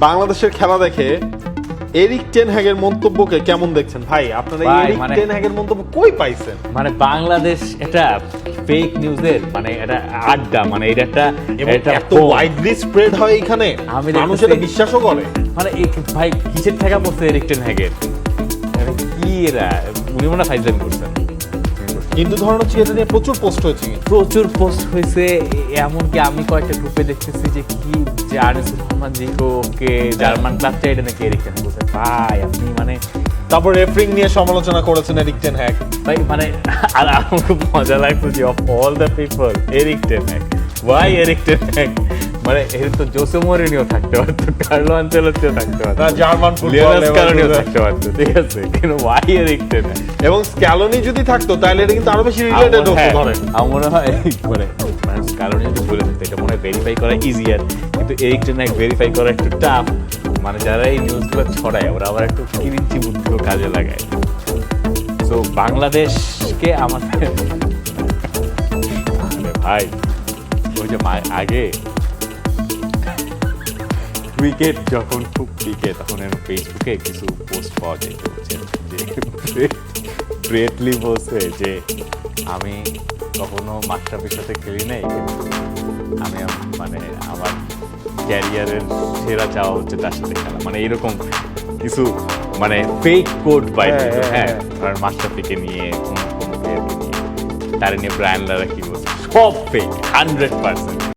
বাংলাদেশের খেলা দেখে এরিক টেন হ্যাগের মন্তব্যকে কেমন দেখছেন? ভাই আপনারা এরিক মানে- টেন হ্যাগের মন্তব্য কই পাইছেন? মানে বাংলাদেশ এটা ফেক নিউজের মানে এটা আড্ডা মানে এটা একটা এটা এত ওয়াইডলি স্প্রেড হয় এখানে? আমি মানুষ এটা বিশ্বাসও করে। মানে ভাই কিসের ঠেকা পড়ছে এরিকটেন হ্যাগের? মানে কি এরা? উনি মনে ফাইজলামি করছেন কিন্তু ধর্ম এটা নিয়ে প্রচুর পোস্ট হয়েছে প্রচুর পোস্ট হয়েছে এমনকি আমি কয়েকটা গ্রুপে দেখতেছি যে কি যে আনিস মোহাম্মদ ওকে জার্মান ক্লাবটা এটা নাকি এরিকটেন বলছে ভাই আপনি মানে তারপর রেফারিং নিয়ে সমালোচনা করেছেন এরিক টেন হ্যাক। ভাই মানে আর আমার খুব মজা লাগতো যে of all the people Erik ten Hag why Erik ten Hag মানে এর তো জোসে মরিনিও থাকতে পারতো কার্লো থাকতে পারতো। না, জার্মান কারণেও থাকতে পারতো ঠিক আছে কিন্তু ওয়াই এরিক টেনহ্যাক এবং স্ক্যালোনি যদি থাকতো তাহলে এটা কিন্তু আরও বেশি রিলেটেড হতো ধরেন। আমার মনে হয় মানে মানে কারণে যদি বলে দিতে এটা মনে হয় ভেরিফাই করা ইজিয়ার কিন্তু এরিক টেনহ্যাক ভেরিফাই করা একটু টাফ মানে যারা এই নিউজগুলো ছড়ায় ওরা আবার একটু কিরিঞ্চি বুদ্ধিও কাজে লাগায়। তো বাংলাদেশকে আমাদের ভাই ওই যে আগে উইকেট যখন খুব টিকে তখন এর ফেসবুকে কিছু পোস্ট পাওয়া যায়? যে ব্রেটলি বলছে যে আমি কখনো মাস্টারপির সাথে খেলি নাই কিন্তু আমি মানে আমার ক্যারিয়ারের সেরা চাওয়া হচ্ছে তার সাথে খেলা মানে এরকম কিছু মানে ফেক কোড বাই হ্যাঁ, হ্যাঁ, হ্যাঁ হ্যাঁ। কারণ মাস্টারপিকে নিয়ে কোন কোন প্লেয়ারকে নিয়ে তার নিয়ে ব্রায়ান লারা কি বলছে সব ফেক হান্ড্রেড পার্সেন্ট